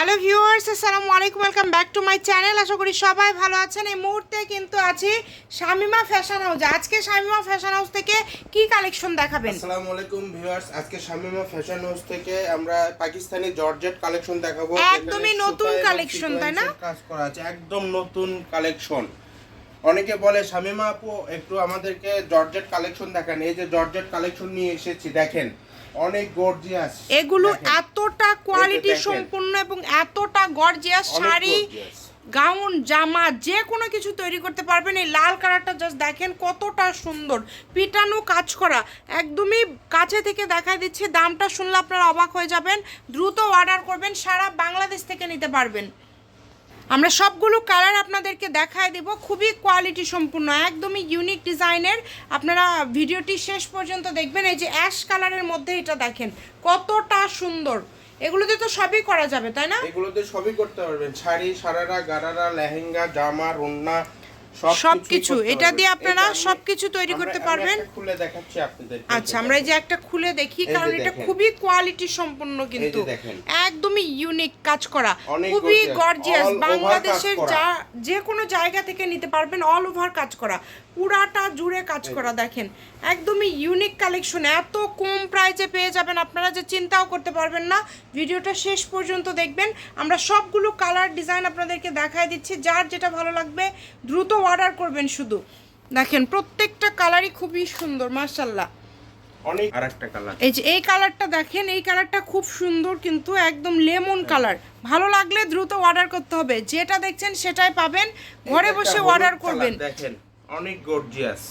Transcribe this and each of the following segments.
Hello viewers আসসালামু আলাইকুম welcome back to my channel. আশা করি সবাই ভালো আছেন। এই মুহূর্তে কিন্তু আছি শামিমা ফ্যাশন হাউস। আজকে শামিমা ফ্যাশন হাউস থেকে কি কালেকশন দেখাবেন? আসসালামু আলাইকুম ভিউয়ার্স আজকে শামিমা ফ্যাশন হাউস থেকে আমরা পাকিস্তানি জর্জেট কালেকশন দেখাবো। একদমই নতুন কালেকশন তাই না? কাজ করা আছে। একদম নতুন কালেকশন। অনেকে বলে শামিমা আপু একটু আমাদেরকে জর্জেট কালেকশন দেখান। এই যে জর্জেট কালেকশন নিয়ে এসেছি দেখেন। অনেক গর্জিয়াস এগুলো এতটা কোয়ালিটি। সম্পূর্ণ এবং এতটা গর্জিয়াস শাড়ি গাউন জামা যে কোনো কিছু তৈরি করতে পারবেন। এই লাল কালারটা জাস্ট দেখেন কতটা সুন্দর। পিটানো কাজ করা। একদমই কাছে থেকে দেখা দিচ্ছে। দামটা শুনলে আপনারা অবাক হয়ে যাবেন। দ্রুত অর্ডার করবেন। সারা বাংলাদেশ থেকে নিতে পারবেন। আমরা সবগুলো কালার আপনাদেরকে দেখায় দেব। খুবই কোয়ালিটি সম্পূর্ণ, একদমই ইউনিক ডিজাইনের আপনারা ভিডিওটি শেষ পর্যন্ত দেখবেন, এই যে অ্যাশ কালারের মধ্যে এটা দেখেন, কতটা সুন্দর। এগুলোতে তো সবই করা যাবে, তাই না? এগুলোতে সবই করতে পারবেন। শাড়ি, সারারা, গারারা, লেহেঙ্গা, জামা, রুন্না সবকিছু এটা দিয়ে আপনারা সবকিছু তৈরি করতে পারবেন? খুলে দেখাচ্ছি আপনাদের আচ্ছা আমরা এই যে একটা খুলে দেখি কারণ এটা খুবই কোয়ালিটি সম্পূর্ণ কিন্তু একদমই ইউনিক কাজ করা। খুবই গর্জিয়াস বাংলাদেশের যা যে কোনো জায়গা থেকে নিতে পারবেন অল ওভার কাজ করা। পুরাটা জুড়ে কাজ করা দেখেন। একদমই ইউনিক কালেকশন এত কম প্রাইসে পেয়ে যাবেন আপনারা যে চিন্তাও করতে পারবেন না। ভিডিওটা শেষ পর্যন্ত দেখবেন। আমরা সবগুলো কালার ডিজাইন আপনাদেরকে দেখায় দিচ্ছি। যার যেটা ভালো লাগবে দ্রুত অর্ডার করবেন শুধু। দেখেন প্রত্যেকটা কালারই খুবই সুন্দর মার্শাল্লাহ অনেক আরেকটা কালার এই যে এই কালারটা দেখেন এই কালারটা খুব সুন্দর কিন্তু একদম লেমন কালার ভালো লাগলে দ্রুত অর্ডার করতে হবে। যেটা দেখছেন সেটাই পাবেন। ঘরে বসে অর্ডার করবেন। দেখেন অনেক গর্জিয়াস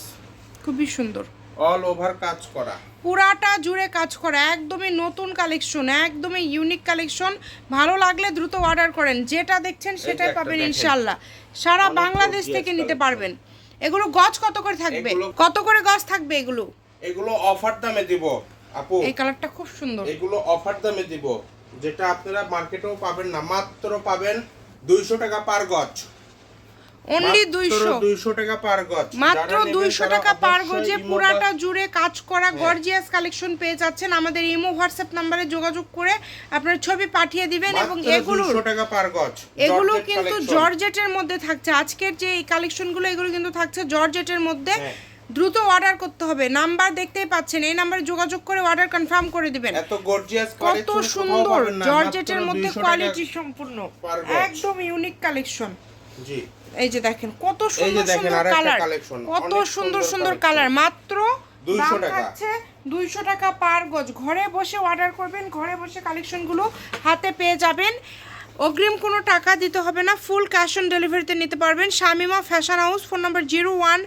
খুবই সুন্দর। অল ওভার কাজ করা। পুরাটা জুড়ে কাজ করা একদমই নতুন কালেকশন একদমই ইউনিক কালেকশন ভালো লাগলে দ্রুত অর্ডার করেন যেটা দেখছেন সেটাই পাবেন। ইনশাল্লাহ সারা বাংলাদেশ থেকে নিতে পারবেন। এগুলো গজ কত করে থাকবে? কত করে গজ থাকবে এগুলো? এগুলো অফার দামে দিব আপু। এই কালারটা খুব সুন্দর। এগুলো অফার দামে দিব যেটা আপনারা মার্কেটেও পাবেন না মাত্র পাবেন দুইশো টাকা পার গজ অনলি দুইশো। দুইশো টাকা পার গজ। মাত্র যারা নেবেন দুইশো তারা টাকা পার গজে পুরাটা জুড়ে কাজ করা গর্জিয়াস কালেকশন পেয়ে যাচ্ছেন। আমাদের ইমো হোয়াটসঅ্যাপ নাম্বারে যোগাযোগ করে আপনার ছবি পাঠিয়ে দিবেন এবং এগুলো 200 টাকা পার গজ এগুলো কিন্তু জর্জেটের মধ্যে থাকছে। আজকের যে এই কালেকশনগুলো এগুলো কিন্তু থাকছে জর্জেটের মধ্যে। হ্যাঁ। দ্রুত অর্ডার করতে হবে। নাম্বার দেখতেই পাচ্ছেন। এই নাম্বারে যোগাযোগ করে অর্ডার কনফার্ম করে দিবেন। এত গর্জিয়াস কত সুন্দর জর্জেটের মধ্যে কোয়ালিটি সম্পূর্ণ। একদম ইউনিক কালেকশন এই যে দেখেন কত সুন্দর সুন্দর কালার কত সুন্দর সুন্দর কালার মাত্র 200 দাম টাকা। দুইশো টাকা পার গজ। ঘরে বসে অর্ডার করবেন ঘরে বসে কালেকশনগুলো হাতে পেয়ে যাবেন। অগ্রিম কোনো টাকা দিতে হবে না ফুল ক্যাশ অন ডেলিভারিতে নিতে পারবেন। Shamima fashion house phone number zero one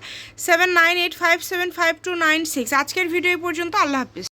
seven nine eight five seven five two nine six আজকের ভিডিও পর্যন্ত আল্লাহ হাফিজ।